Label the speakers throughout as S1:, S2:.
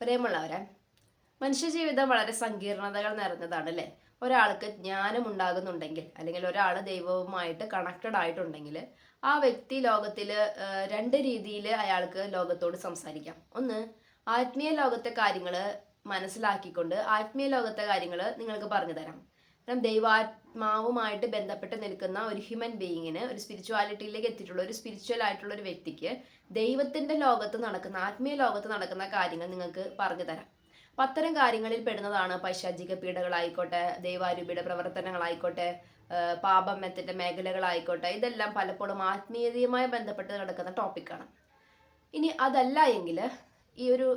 S1: പ്രിയമുള്ളവരെ മനുഷ്യജീവിതം വളരെ സങ്കീർണതകൾ നിറഞ്ഞതാണ് അല്ലേ ഒരാൾക്ക് ജ്ഞാനം ഉണ്ടാകുന്നുണ്ടെങ്കിൽ അല്ലെങ്കിൽ ഒരാൾ ദൈവവുമായിട്ട് കണക്റ്റഡ് ആയിട്ടുണ്ടെങ്കിൽ ആ വ്യക്തി ലോകത്തിൽ രണ്ട് രീതിയിൽ അയാൾക്ക് ലോകത്തോട് സംസാരിക്കാം. ഒന്ന് ആത്മീയ ലോകത്തെ കാര്യങ്ങൾ മനസ്സിലാക്കിക്കൊണ്ട് ആത്മീയ ലോകത്തെ കാര്യങ്ങൾ നിങ്ങൾക്ക് പറഞ്ഞു തരാം. കാരണം ദൈവാത്മാവുമായിട്ട് ബന്ധപ്പെട്ട് നിൽക്കുന്ന ഒരു ഹ്യൂമൻ ബീയിങ്ങിന് ഒരു സ്പിരിച്വാലിറ്റിയിലേക്ക് എത്തിയിട്ടുള്ള ഒരു സ്പിരിച്വൽ ആയിട്ടുള്ള ഒരു വ്യക്തിക്ക് ദൈവത്തിന്റെ ലോകത്ത് നടക്കുന്ന ആത്മീയ ലോകത്ത് നടക്കുന്ന കാര്യങ്ങൾ നിങ്ങൾക്ക് പറഞ്ഞു തരാം. അപ്പം അത്തരം കാര്യങ്ങളിൽ പെടുന്നതാണ് പൈശാചിക പീഡകളായിക്കോട്ടെ ദൈവാരൂപിയുടെ പ്രവർത്തനങ്ങളായിക്കോട്ടെ ആഹ് പാപമത്തിന്റെ മേഖലകളായിക്കോട്ടെ ഇതെല്ലാം പലപ്പോഴും ആത്മീയതയുമായി ബന്ധപ്പെട്ട് നടക്കുന്ന ടോപ്പിക്കാണ്. ഇനി അതല്ല എങ്കിൽ ഈ ഒരു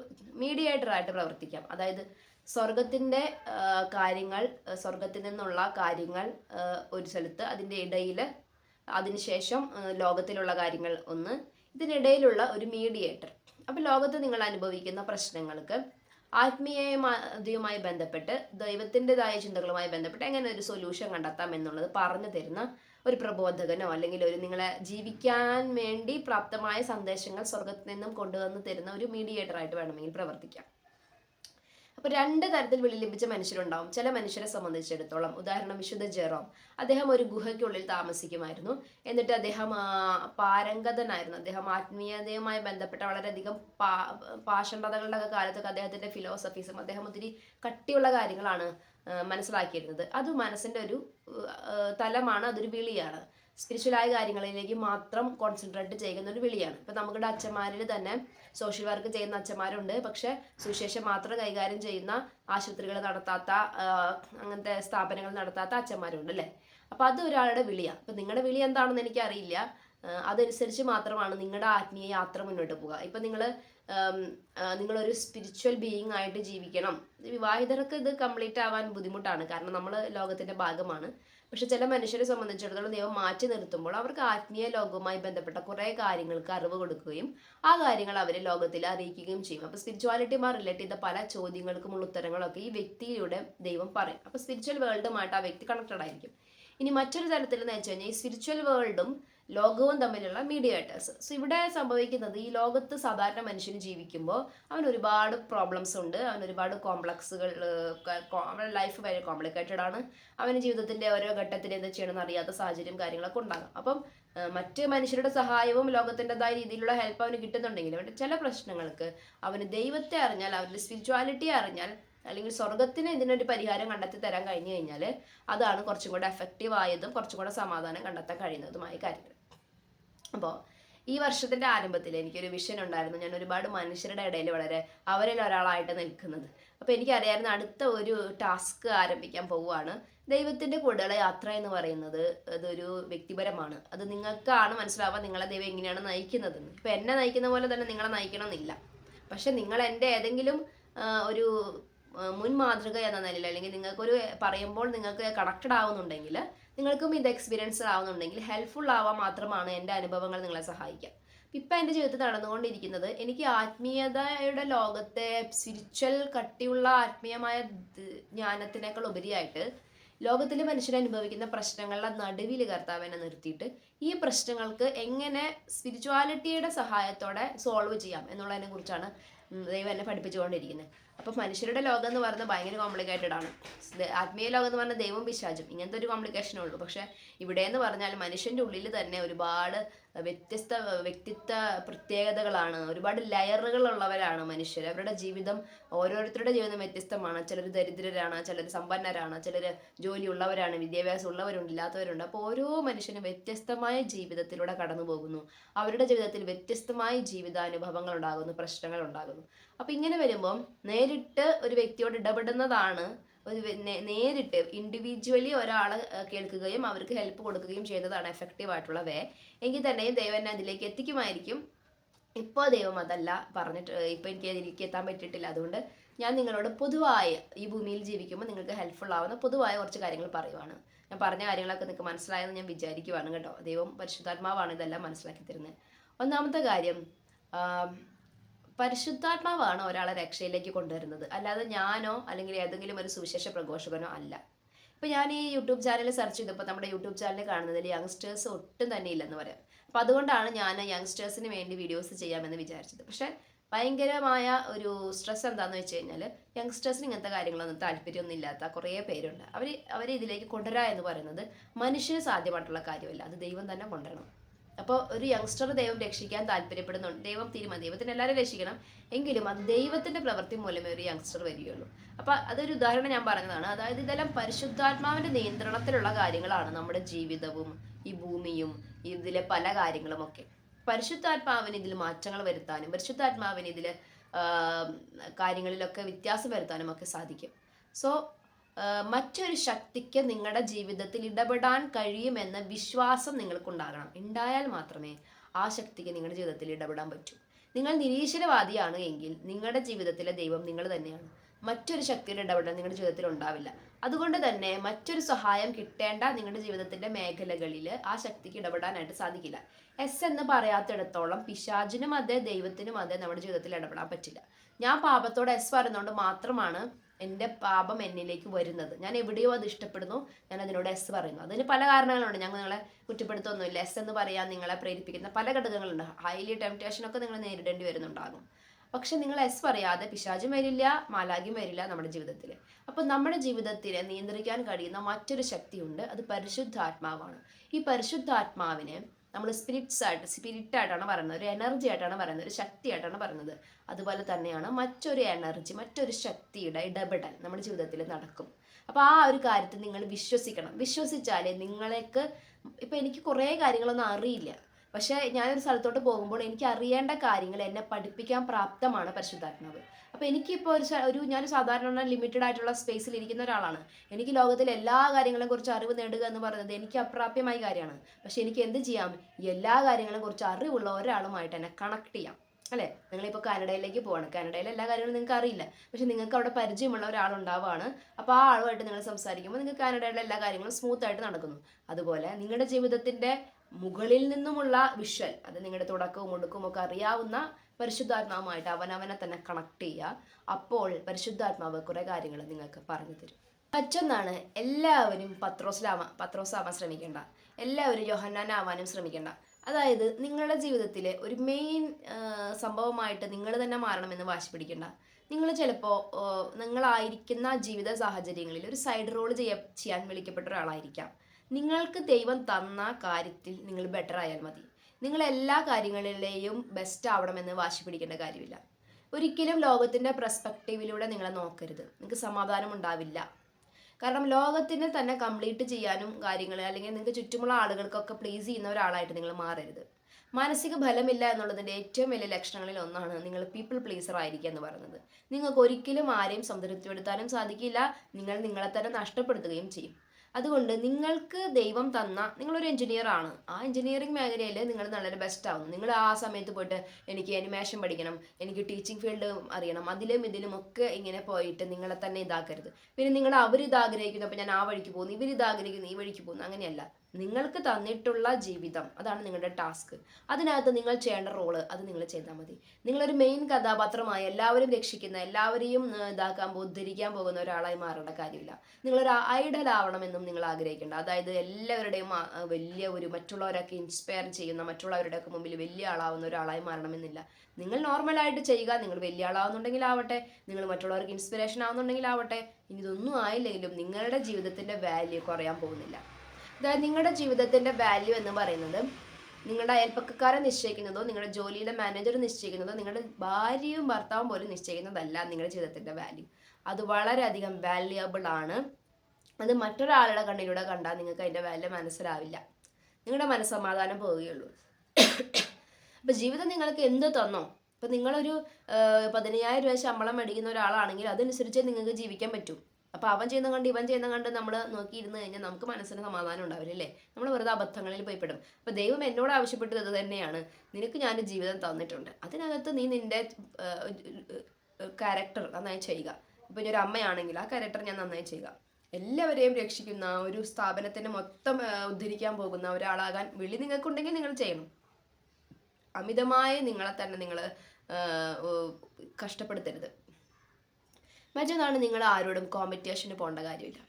S1: മീഡിയേറ്ററായിട്ട് പ്രവർത്തിക്കാം. അതായത് സ്വർഗത്തിന്റെ കാര്യങ്ങൾ സ്വർഗത്തിൽ നിന്നുള്ള കാര്യങ്ങൾ ഒരു സ്ഥലത്ത് അതിന്റെ ഇടയിൽ അതിനുശേഷം ലോകത്തിലുള്ള കാര്യങ്ങൾ ഒന്ന് ഇതിനിടയിലുള്ള ഒരു മീഡിയേറ്റർ അപ്പോൾ ലോകത്ത് നിങ്ങൾ അനുഭവിക്കുന്ന പ്രശ്നങ്ങൾക്ക് ആത്മീയതയുമായി ബന്ധപ്പെട്ട് ദൈവത്തിന്റെതായ ചിന്തകളുമായി ബന്ധപ്പെട്ട് എങ്ങനെ ഒരു സൊല്യൂഷൻ കണ്ടെത്താം എന്നുള്ളത് പറഞ്ഞു തരുന്ന ഒരു പ്രബോധകനോ അല്ലെങ്കിൽ ഒരു നിങ്ങളെ ജീവിക്കാൻ വേണ്ടി പ്രാപ്തമായ സന്ദേശങ്ങൾ സ്വർഗത്തിൽ നിന്നും കൊണ്ടുവന്ന് തരുന്ന ഒരു മീഡിയേറ്ററായിട്ട് വേണമെങ്കിൽ പ്രവർത്തിക്കാം. അപ്പൊ രണ്ട് തരത്തിൽ വിളി ലഭിച്ച മനുഷ്യരുണ്ടാവും. ചില മനുഷ്യരെ സംബന്ധിച്ചിടത്തോളം ഉദാഹരണം വിശുദ്ധ ജെറോം. അദ്ദേഹം ഒരു ഗുഹയ്ക്കുള്ളിൽ താമസിക്കുമായിരുന്നു. എന്നിട്ട് അദ്ദേഹം പാരംഗതനായിരുന്നു. അദ്ദേഹം ആത്മീയതയുമായി ബന്ധപ്പെട്ട വളരെയധികം പാ പാഷണ്ഡതകളുടെ കാലത്തൊക്കെ അദ്ദേഹത്തിന്റെ ഫിലോസഫീസും അദ്ദേഹം ഒത്തിരി കട്ടിയുള്ള കാര്യങ്ങളാണ് മനസ്സിലാക്കിയിരുന്നത്. അത് മനസ്സിന്റെ ഒരു തലമാണ് അതൊരു വിളിയാണ്. സ്പിരിച്വലായ കാര്യങ്ങളിലേക്ക് മാത്രം കോൺസെൻട്രേറ്റ് ചെയ്യുന്ന ഒരു വിളിയാണ്. ഇപ്പം നമ്മുടെ അച്ഛന്മാരിൽ തന്നെ സോഷ്യൽ വർക്ക് ചെയ്യുന്ന അച്ഛന്മാരുണ്ട്. പക്ഷെ സുശേഷം മാത്രം കൈകാര്യം ചെയ്യുന്ന ആശുപത്രികൾ നടത്താത്ത അങ്ങനത്തെ സ്ഥാപനങ്ങൾ നടത്താത്ത അച്ഛന്മാരുണ്ട് അല്ലേ? അപ്പം അത് ഒരാളുടെ വിളിയാണ് അപ്പം നിങ്ങളുടെ വിളി എന്താണെന്ന് എനിക്കറിയില്ല. അതനുസരിച്ച് മാത്രമാണ് നിങ്ങളുടെ ആത്മീയ യാത്ര മുന്നോട്ട് പോവുക. ഇപ്പം നിങ്ങൾ നിങ്ങളൊരു സ്പിരിച്വൽ ബീയിങ് ആയിട്ട് ജീവിക്കണം. വിവാഹിതർക്ക് ഇത് കംപ്ലീറ്റ് ആവാൻ ബുദ്ധിമുട്ടാണ്. കാരണം നമ്മൾ ലോകത്തിന്റെ ഭാഗമാണ്. പക്ഷെ ചില മനുഷ്യരെ സംബന്ധിച്ചിടത്തോളം ദൈവം മാറ്റി നിർത്തുമ്പോൾ അവർക്ക് ആത്മീയ ലോകവുമായി ബന്ധപ്പെട്ട കുറേ കാര്യങ്ങൾക്ക് അറിവ് കൊടുക്കുകയും ആ കാര്യങ്ങൾ അവരെ ലോകത്തിൽ അറിയിക്കുകയും ചെയ്യും. അപ്പോൾ സ്പിരിച്വാലിറ്റിയുമായി റിലേറ്റ് ചെയ്ത പല ചോദ്യങ്ങൾക്കുമുള്ള ഉത്തരങ്ങളൊക്കെ ഈ വ്യക്തിയുടെ ദൈവം പറയും. അപ്പോൾ സ്പിരിച്വൽ വേൾഡുമായിട്ട് ആ വ്യക്തി കണക്റ്റഡ് ആയിരിക്കും. ഇനി മറ്റൊരു തരത്തിൽ എന്ന് വെച്ച് കഴിഞ്ഞാൽ ഈ സ്പിരിച്വൽ വേൾഡും ലോകവും തമ്മിലുള്ള മീഡിയേറ്റേഴ്സ് സോ ഇവിടെ സംഭവിക്കുന്നത് ഈ ലോകത്ത് സാധാരണ മനുഷ്യന് ജീവിക്കുമ്പോൾ അവൻ ഒരുപാട് പ്രോബ്ലംസ് ഉണ്ട്. അവൻ ഒരുപാട് കോംപ്ലക്സുകൾ അവരുടെ ലൈഫ് വളരെ കോംപ്ലിക്കേറ്റഡ് ആണ്. അവന് ജീവിതത്തിന്റെ ഓരോ ഘട്ടത്തിൽ എന്ത് ചെയ്യണമെന്ന് അറിയാത്ത സാഹചര്യം കാര്യങ്ങളൊക്കെ ഉണ്ടാകും. അപ്പം മറ്റ് മനുഷ്യരുടെ സഹായവും ലോകത്തിന്റെതായ രീതിയിലുള്ള ഹെൽപ്പ് അവന് കിട്ടുന്നുണ്ടെങ്കിലും അവന്റെ ചില പ്രശ്നങ്ങൾക്ക് അവന് ദൈവത്തെ അറിഞ്ഞാൽ അവന്റെ സ്പിരിച്വാലിറ്റി അറിഞ്ഞാൽ അല്ലെങ്കിൽ സ്വർഗത്തിന് ഇതിനൊരു പരിഹാരം കണ്ടെത്തി തരാൻ കഴിഞ്ഞു കഴിഞ്ഞാൽ അതാണ് കുറച്ചും കൂടെ എഫക്റ്റീവ് ആയതും കുറച്ചും കൂടെ സമാധാനം കണ്ടെത്താൻ കഴിയുന്നതുമായ കാര്യങ്ങൾ. അപ്പോൾ ഈ വർഷത്തിന്റെ ആരംഭത്തിൽ എനിക്കൊരു വിഷൻ ഉണ്ടായിരുന്നു. ഞാൻ ഒരുപാട് മനുഷ്യരുടെ ഇടയിൽ വളരെ അവരിൽ ഒരാളായിട്ട് നിൽക്കുന്നത്. അപ്പോൾ എനിക്കറിയായിരുന്നു അടുത്ത ഒരു ടാസ്ക് ആരംഭിക്കാൻ പോവുകയാണ്. ദൈവത്തിന്റെ കൂടെയുള്ള യാത്ര എന്ന് പറയുന്നത് അതൊരു വ്യക്തിപരമാണ്. അത് നിങ്ങൾക്കാണ് മനസ്സിലാവുക നിങ്ങളെ ദൈവം എങ്ങനെയാണ് നയിക്കുന്നത് ഇപ്പം എന്നെ നയിക്കുന്ന പോലെ തന്നെ നിങ്ങളെ നയിക്കണമെന്നില്ല. പക്ഷെ നിങ്ങൾ എന്റെ ഏതെങ്കിലും ഒരു മുൻ മാതൃക എന്ന നിലയിൽ അല്ലെങ്കിൽ നിങ്ങൾക്കൊരു പറയുമ്പോൾ നിങ്ങൾക്ക് കണക്റ്റഡ് ആവുന്നുണ്ടെങ്കിൽ നിങ്ങൾക്കും ഇത് എക്സ്പീരിയൻസ് ആവുന്നുണ്ടെങ്കിൽ ഹെൽപ്ഫുൾ ആവാൻ മാത്രമാണ് എന്റെ അനുഭവങ്ങൾ നിങ്ങളെ സഹായിക്കുക. ഇപ്പം എന്റെ ജീവിതത്തിൽ നടന്നുകൊണ്ടിരിക്കുന്നത് എനിക്ക് ആത്മീയതയുടെ ലോകത്തെ സ്പിരിച്വൽ കട്ടിയുള്ള ആത്മീയമായ ജ്ഞാനത്തിനേക്കാൾ ഉപരിയായിട്ട് ലോകത്തിലെ മനുഷ്യർ അനുഭവിക്കുന്ന പ്രശ്നങ്ങളുടെ നടുവിൽ കർത്താവിനെ നിർത്തിയിട്ട് ഈ പ്രശ്നങ്ങൾക്ക് എങ്ങനെ സ്പിരിച്വാലിറ്റിയുടെ സഹായത്തോടെ സോൾവ് ചെയ്യാം എന്നുള്ളതിനെ കുറിച്ചാണ് ദൈവം എന്നെ പഠിപ്പിച്ചുകൊണ്ടിരിക്കുന്നത്. അപ്പം മനുഷ്യരുടെ ലോകം എന്ന് പറയുന്നത് ഭയങ്കര കോംപ്ലിക്കേറ്റഡ് ആണ്. ആത്മീയ ലോകം എന്ന് പറഞ്ഞാൽ ദൈവം പിശാചും. ഇങ്ങനത്തെ ഒരു കോംപ്ലിക്കേഷനേ ഉള്ളൂ. പക്ഷെ ഇവിടെ എന്ന് പറഞ്ഞാൽ മനുഷ്യന്റെ ഉള്ളിൽ തന്നെ ഒരുപാട് വ്യത്യസ്ത വ്യക്തിത്വ പ്രത്യേകതകളാണ്. ഒരുപാട് ലെയറുകൾ ഉള്ളവരാണ് മനുഷ്യർ അവരുടെ ജീവിതം ഓരോരുത്തരുടെ ജീവിതം വ്യത്യസ്തമാണ്. ചിലർ ദരിദ്രരാണ് ചിലർ സമ്പന്നരാണ് ചിലർ ജോലിയുള്ളവരാണ് വിദ്യാഭ്യാസം ഉള്ളവരുണ്ട് ഇല്ലാത്തവരുണ്ട് അപ്പോൾ ഓരോ മനുഷ്യനും വ്യത്യസ്തമായ ജീവിതത്തിലൂടെ കടന്നു പോകുന്നു. അവരുടെ ജീവിതത്തിൽ വ്യത്യസ്തമായ ജീവിതാനുഭവങ്ങൾ ഉണ്ടാകുന്നു പ്രശ്നങ്ങൾ ഉണ്ടാകുന്നു അപ്പോൾ ഇങ്ങനെ വരുമ്പം നേരിട്ട് ഒരു വ്യക്തിയോട് ഇടപെടുന്നതാണ് ഒരു നേരിട്ട് ഇൻഡിവിജ്വലി ഒരാൾ കേൾക്കുകയും അവർക്ക് ഹെൽപ്പ് കൊടുക്കുകയും ചെയ്യുന്നതാണ് എഫക്റ്റീവ് ആയിട്ടുള്ള വേ. എങ്കിൽ തന്നെയും ദൈവം എന്നെ അതിലേക്ക് എത്തിക്കുമായിരിക്കും. ഇപ്പോൾ ദൈവം അതല്ല പറഞ്ഞിട്ട് ഇപ്പോൾ എനിക്ക് അതിലേക്ക് എത്താൻ പറ്റിയിട്ടില്ല. അതുകൊണ്ട് ഞാൻ നിങ്ങളോട് പൊതുവായ ഈ ഭൂമിയിൽ ജീവിക്കുമ്പോൾ നിങ്ങൾക്ക് ഹെൽപ്ഫുൾ ആവുന്ന പൊതുവായ കുറച്ച് കാര്യങ്ങൾ പറയുവാണ്. ഞാൻ പറഞ്ഞ കാര്യങ്ങളൊക്കെ നിങ്ങൾക്ക് മനസ്സിലായെന്ന് ഞാൻ വിചാരിക്കുവാണ് കേട്ടോ. ദൈവം പരിശുദ്ധാത്മാവാണ് ഇതെല്ലാം മനസ്സിലാക്കി തരുന്നത്. ഒന്നാമത്തെ കാര്യം പരിശുദ്ധാത്മാവാണ് ഒരാളെ രക്ഷയിലേക്ക് കൊണ്ടുവരുന്നത്. അല്ലാതെ ഞാനോ അല്ലെങ്കിൽ ഏതെങ്കിലും ഒരു സുവിശേഷ പ്രഘോഷകനോ അല്ല. ഇപ്പൊ ഞാൻ ഈ യൂട്യൂബ് ചാനൽ സെർച്ച് ചെയ്തപ്പോൾ നമ്മുടെ യൂട്യൂബ് ചാനൽ കാണുന്നതിൽ യങ്സ്റ്റേഴ്സ് ഒട്ടും തന്നെ ഇല്ലെന്ന് പറയാം. അപ്പൊ അതുകൊണ്ടാണ് ഞാൻ യങ്സ്റ്റേഴ്സിന് വേണ്ടി വീഡിയോസ് ചെയ്യാമെന്ന് വിചാരിച്ചത്. പക്ഷെ ഭയങ്കരമായ ഒരു സ്ട്രെസ് എന്താണെന്ന് വെച്ച് കഴിഞ്ഞാൽ യങ്സ്റ്റേഴ്സിന് ഇങ്ങനത്തെ കാര്യങ്ങളൊന്നും താല്പര്യമൊന്നും ഇല്ലാത്ത കുറേ പേരുണ്ട്. അവർ അവരെ ഇതിലേക്ക് കൊണ്ടുവരാ എന്ന് പറയുന്നത് മനുഷ്യന് സാധ്യമായിട്ടുള്ള കാര്യമല്ല. അത് ദൈവം തന്നെ കൊണ്ടുവരണം. അപ്പോൾ ഒരു യങ്സ്റ്റർ ദൈവം രക്ഷിക്കാൻ താല്പര്യപ്പെടുന്നുണ്ട്. ദൈവം തീരുമാനം ദൈവത്തിന് എല്ലാവരും രക്ഷിക്കണം. എങ്കിലും അത് ദൈവത്തിന്റെ പ്രവൃത്തി മൂലമേ ഒരു യങ്സ്റ്റർ വരികയുള്ളൂ. അപ്പോൾ അതൊരു ഉദാഹരണം ഞാൻ പറഞ്ഞതാണ്. അതായത് ഇതെല്ലാം പരിശുദ്ധാത്മാവിന്റെ നിയന്ത്രണത്തിലുള്ള കാര്യങ്ങളാണ് നമ്മുടെ ജീവിതവും ഈ ഭൂമിയും ഇതിലെ പല കാര്യങ്ങളും ഒക്കെ പരിശുദ്ധാത്മാവിന് ഇതിൽ മാറ്റങ്ങൾ വരുത്താനും പരിശുദ്ധാത്മാവിന് ഇതിൽ കാര്യങ്ങളിലൊക്കെ വ്യത്യാസം വരുത്താനും ഒക്കെ സാധിക്കും. സോ മറ്റൊരു ശക്തിക്ക് നിങ്ങളുടെ ജീവിതത്തിൽ ഇടപെടാൻ കഴിയുമെന്ന വിശ്വാസം നിങ്ങൾക്കുണ്ടാകണം. ഉണ്ടായാൽ മാത്രമേ ആ ശക്തിക്ക് നിങ്ങളുടെ ജീവിതത്തിൽ ഇടപെടാൻ പറ്റൂ. നിങ്ങൾ നിരീശ്വരവാദിയാണ് എങ്കിൽ നിങ്ങളുടെ ജീവിതത്തിലെ ദൈവം നിങ്ങൾ തന്നെയാണ്. മറ്റൊരു ശക്തിയുടെ ഇടപെടൽ നിങ്ങളുടെ ജീവിതത്തിൽ ഉണ്ടാവില്ല. അതുകൊണ്ട് തന്നെ മറ്റൊരു സഹായം കിട്ടേണ്ട നിങ്ങളുടെ ജീവിതത്തിന്റെ മേഖലകളിൽ ആ ശക്തിക്ക് ഇടപെടാനായിട്ട് സാധിക്കില്ല. എസ് എന്ന് പറയാത്തിടത്തോളം പിശാചിനും അതെ ദൈവത്തിനും അതെ നമ്മുടെ ജീവിതത്തിൽ ഇടപെടാൻ പറ്റില്ല. ഞാൻ പാപത്തോടെ എസ് പറയുന്നതുകൊണ്ട് മാത്രമാണ് എന്റെ പാപം എന്നിലേക്ക് വരുന്നത്. ഞാൻ എവിടെയോ അത് ഇഷ്ടപ്പെടുന്നു. ഞാൻ അതിനോട് എസ് പറയുന്നു. അതിന് പല കാരണങ്ങളുണ്ട്. ഞങ്ങൾ നിങ്ങളെ കുറ്റപ്പെടുത്തൊന്നുമില്ല. എസ് എന്ന് പറയാൻ നിങ്ങളെ പ്രേരിപ്പിക്കുന്ന പല ഘടകങ്ങളുണ്ട്. ഹൈലി ടെംപ്റ്റേഷൻ ഒക്കെ നിങ്ങൾ നേരിടേണ്ടി വരുന്നുണ്ടാകും. പക്ഷെ നിങ്ങൾ എസ് പറയാതെ പിശാചും വരില്ല മാലാഗ്യം വരില്ല നമ്മുടെ ജീവിതത്തിൽ അപ്പോൾ നമ്മുടെ ജീവിതത്തിനെ നിയന്ത്രിക്കാൻ കഴിയുന്ന മറ്റൊരു ശക്തിയുണ്ട്. അത് പരിശുദ്ധാത്മാവാണ്. ഈ പരിശുദ്ധാത്മാവിനെ നമ്മൾ സ്പിരിറ്റ്സ് ആയിട്ട് സ്പിരിറ്റ് ആയിട്ടാണ് പറയുന്നത്. ഒരു എനർജി ആയിട്ടാണ് പറയുന്നത്. ഒരു ശക്തിയായിട്ടാണ് പറയുന്നത്. അതുപോലെ തന്നെയാണ് മറ്റൊരു എനർജി മറ്റൊരു ശക്തിയുടെ ഇടപെടൽ നമ്മുടെ ജീവിതത്തിൽ നടക്കും. അപ്പോൾ ആ ഒരു കാര്യത്തിൽ നിങ്ങൾ വിശ്വസിക്കണം. വിശ്വസിച്ചാലേ നിങ്ങളേക്ക് ഇപ്പം എനിക്ക് കുറേ കാര്യങ്ങളൊന്നും അറിയില്ല. പക്ഷേ ഞാനൊരു സ്ഥലത്തോട്ട് പോകുമ്പോൾ എനിക്ക് അറിയേണ്ട കാര്യങ്ങൾ എന്നെ പഠിപ്പിക്കാൻ പ്രാപ്തമാണ് പരിശുദ്ധാത്മാവ്. അപ്പോൾ എനിക്കിപ്പോൾ ഒരു ഒരു ഞാൻ സാധാരണ ലിമിറ്റഡ് ആയിട്ടുള്ള സ്പേസിൽ ഇരിക്കുന്ന ഒരാളാണ്. എനിക്ക് ലോകത്തിലെ എല്ലാ കാര്യങ്ങളെ കുറിച്ച് അറിവ് നേടുക എന്ന് പറയുന്നത് എനിക്ക് അപ്രാപ്യമായ കാര്യമാണ്. പക്ഷെ എനിക്ക് എന്ത് ചെയ്യാം? എല്ലാ കാര്യങ്ങളെ കുറിച്ച് അറിവുള്ള ഒരാളുമായിട്ട് എന്നെ കണക്ട് ചെയ്യാം. അല്ലേ? നിങ്ങളിപ്പോൾ കാനഡയിലേക്ക് പോവാണ്. കാനഡയിലെ എല്ലാ കാര്യങ്ങളും നിങ്ങൾക്ക് അറിയില്ല. പക്ഷെ നിങ്ങൾക്ക് അവിടെ പരിചയമുള്ള ഒരാളുണ്ടാവുകയാണ് അപ്പോൾ ആ ആളുമായിട്ട് നിങ്ങൾ സംസാരിക്കുമ്പോൾ നിങ്ങൾക്ക് കാനഡയിലെ എല്ലാ കാര്യങ്ങളും സ്മൂത്ത് ആയിട്ട് നടക്കുന്നു. അതുപോലെ നിങ്ങളുടെ ജീവിതത്തിന്റെ മുകളിൽ നിന്നുമുള്ള വിഷ്വൽ അത് നിങ്ങളുടെ തുടക്കവും ഒടുക്കവും ഒക്കെ അറിയാവുന്ന പരിശുദ്ധാത്മാവുമായിട്ട് അവനവനെ തന്നെ കണക്ട് ചെയ്യുക. അപ്പോൾ പരിശുദ്ധാത്മാവ് കുറേ കാര്യങ്ങൾ നിങ്ങൾക്ക് പറഞ്ഞു തരും. മറ്റൊന്നാണ് എല്ലാവരും പത്രോസിലാവാൻ പത്രോസാവാൻ ശ്രമിക്കേണ്ട. എല്ലാവരും യോഹന്നാനാവാനും ശ്രമിക്കേണ്ട. അതായത് നിങ്ങളുടെ ജീവിതത്തിലെ ഒരു മെയിൻ സംഭവമായിട്ട് നിങ്ങൾ തന്നെ മാറണമെന്ന് വാശി പിടിക്കേണ്ട നിങ്ങൾ ചിലപ്പോൾ നിങ്ങളായിരിക്കുന്ന ജീവിത സാഹചര്യങ്ങളിൽ ഒരു സൈഡ് റോൾ ചെയ്യ ചെയ്യാൻ വിളിക്കപ്പെട്ട ഒരാളായിരിക്കാം. നിങ്ങൾക്ക് ദൈവം തന്ന കാര്യത്തിൽ നിങ്ങൾ ബെറ്റർ ആയാൽ മതി. നിങ്ങൾ എല്ലാ കാര്യങ്ങളിലെയും ബെസ്റ്റ് ആവണമെന്ന് വാശി പിടിക്കേണ്ട കാര്യമില്ല. ഒരിക്കലും ലോകത്തിന്റെ പ്രസ്പെക്റ്റീവിലൂടെ നിങ്ങളെ നോക്കരുത്. നിങ്ങൾക്ക് സമാധാനം ഉണ്ടാവില്ല. കാരണം ലോകത്തിനെ തന്നെ കംപ്ലീറ്റ് ചെയ്യാനും കാര്യങ്ങൾ അല്ലെങ്കിൽ നിങ്ങൾക്ക് ചുറ്റുമുള്ള ആളുകൾക്കൊക്കെ പ്ലീസ് ചെയ്യുന്ന ഒരാളായിട്ട് നിങ്ങൾ മാറരുത്. മാനസിക ഫലമില്ല എന്നുള്ളതിന്റെ ഏറ്റവും വലിയ ലക്ഷണങ്ങളിൽ ഒന്നാണ് നിങ്ങൾ പീപ്പിൾ പ്ലീസർ ആയിരിക്കുക എന്ന് പറയുന്നത്. നിങ്ങൾക്ക് ഒരിക്കലും ആരെയും സംതൃപ്തിപ്പെടുത്താനും സാധിക്കില്ല. നിങ്ങൾ നിങ്ങളെ തന്നെ നഷ്ടപ്പെടുത്തുകയും ചെയ്യും. അതുകൊണ്ട് നിങ്ങൾക്ക് ദൈവം തന്ന നിങ്ങളൊരു എഞ്ചിനീയർ ആണ്. ആ എഞ്ചിനീയറിംഗ് മേഖലയിൽ നിങ്ങൾ നല്ലൊരു ബെസ്റ്റ് ആവും. നിങ്ങൾ ആ സമയത്ത് പോയിട്ട് എനിക്ക് അനിമേഷൻ പഠിക്കണം എനിക്ക് ടീച്ചിങ് ഫീൽഡ് അറിയണം അതിലും ഇതിലും ഒക്കെ ഇങ്ങനെ പോയിട്ട് നിങ്ങളെ തന്നെ ഇതാക്കരുത്. പിന്നെ നിങ്ങൾ ആഗ്രഹിക്കുന്നു അപ്പോൾ ഞാൻ ആ വഴിക്ക് പോകുന്നു ആഗ്രഹിക്കുന്നു ഈ വഴിക്ക് പോകുന്നു അങ്ങനെയല്ല. നിങ്ങൾക്ക് തന്നിട്ടുള്ള ജീവിതം. അതാണ് നിങ്ങളുടെ ടാസ്ക് അതിനകത്ത് നിങ്ങൾ ചെയ്യേണ്ട റോൾ അത് നിങ്ങൾ ചെയ്താൽ മതി. നിങ്ങളൊരു മെയിൻ കഥാപാത്രമായി എല്ലാവരും രക്ഷിക്കുന്ന എല്ലാവരെയും ഇതാക്കാൻ ഉദ്ധരിക്കാൻ പോകുന്ന ഒരാളായി മാറേണ്ട കാര്യമില്ല. നിങ്ങളൊരു ഐഡൽ ആവണമെന്നും നിങ്ങൾ ആഗ്രഹിക്കേണ്ട. അതായത് എല്ലാവരുടെയും വലിയ ഒരു മറ്റുള്ളവരൊക്കെ ഇൻസ്പയർ ചെയ്യുന്ന മറ്റുള്ളവരുടെയൊക്കെ മുമ്പിൽ വലിയ ആളാവുന്ന ഒരാളായി മാറണമെന്നില്ല. നിങ്ങൾ നോർമലായിട്ട് ചെയ്യുക. നിങ്ങൾ വലിയ ആളാവുന്നുണ്ടെങ്കിൽ ആവട്ടെ. നിങ്ങൾ മറ്റുള്ളവർക്ക് ഇൻസ്പിറേഷൻ ആവുന്നുണ്ടെങ്കിൽ ആവട്ടെ. ഇനി ഇതൊന്നും ആയില്ലെങ്കിലും നിങ്ങളുടെ ജീവിതത്തിന്റെ വാല്യൂ കുറയാൻ പോകുന്നില്ല. അതായത് നിങ്ങളുടെ ജീവിതത്തിന്റെ വാല്യൂ എന്ന് പറയുന്നത് നിങ്ങളുടെ അയൽപ്പക്കക്കാരെ നിശ്ചയിക്കുന്നതോ നിങ്ങളുടെ ജോലിയുടെ മാനേജർ നിശ്ചയിക്കുന്നതോ നിങ്ങളുടെ ഭാര്യയും ഭർത്താവും പോലും നിശ്ചയിക്കുന്നതല്ല നിങ്ങളുടെ ജീവിതത്തിന്റെ വാല്യൂ അത് വളരെയധികം വാല്യുവബിൾ ആണ്. അത് മറ്റൊരാളുടെ കണ്ണിലൂടെ കണ്ടാൽ നിങ്ങൾക്ക് അതിന്റെ വാല്യൂ മനസ്സിലാവില്ല. നിങ്ങളുടെ മനസ്സമാധാനം പോവുകയുള്ളൂ. അപ്പോൾ ജീവിതം നിങ്ങൾക്ക് എന്ത് തന്നോ ഇപ്പം നിങ്ങളൊരു പതിനയ്യായിരം രൂപ ശമ്പളം മേടിക്കുന്ന ഒരാളാണെങ്കിൽ അതനുസരിച്ച് നിങ്ങൾക്ക് ജീവിക്കാൻ പറ്റും. അപ്പോൾ അവൻ ചെയ്യുന്ന കണ്ട് ഇവൻ ചെയ്യുന്ന കണ്ട് നമ്മൾ നോക്കിയിരുന്ന് കഴിഞ്ഞാൽ നമുക്ക് മനസ്സിന് സമാധാനം ഉണ്ടാവില്ലേ നമ്മൾ വെറുതെ അബദ്ധങ്ങളിൽ പോയി പെടും. അപ്പോൾ ദൈവം എന്നോട് ആവശ്യപ്പെട്ടത് അത് തന്നെയാണ്. നിനക്ക് ഞാൻ ജീവിതം തന്നിട്ടുണ്ട്. അതിനകത്ത് നീ നിന്റെ ക്യാരക്ടർ നന്നായി ചെയ്യുക. ഇപ്പം ഒരു അമ്മയാണെങ്കിൽ ആ ക്യാരക്ടർ ഞാൻ നന്നായി ചെയ്യുക. എല്ലാവരെയും രക്ഷിക്കുന്ന ഒരു സ്ഥാപനത്തിനെ മൊത്തം ഉദ്ധരിക്കാൻ പോകുന്ന ഒരാളാകാൻ വിളി നിങ്ങൾക്കുണ്ടെങ്കിൽ നിങ്ങൾ ചെയ്യണം. അമിതമായി നിങ്ങളെ തന്നെ നിങ്ങൾ കഷ്ടപ്പെടുത്തരുത്. മറ്റൊന്നാണ് നിങ്ങൾ ആരോടും കോമ്പറ്റീഷന് പോകേണ്ട കാര്യമില്ല.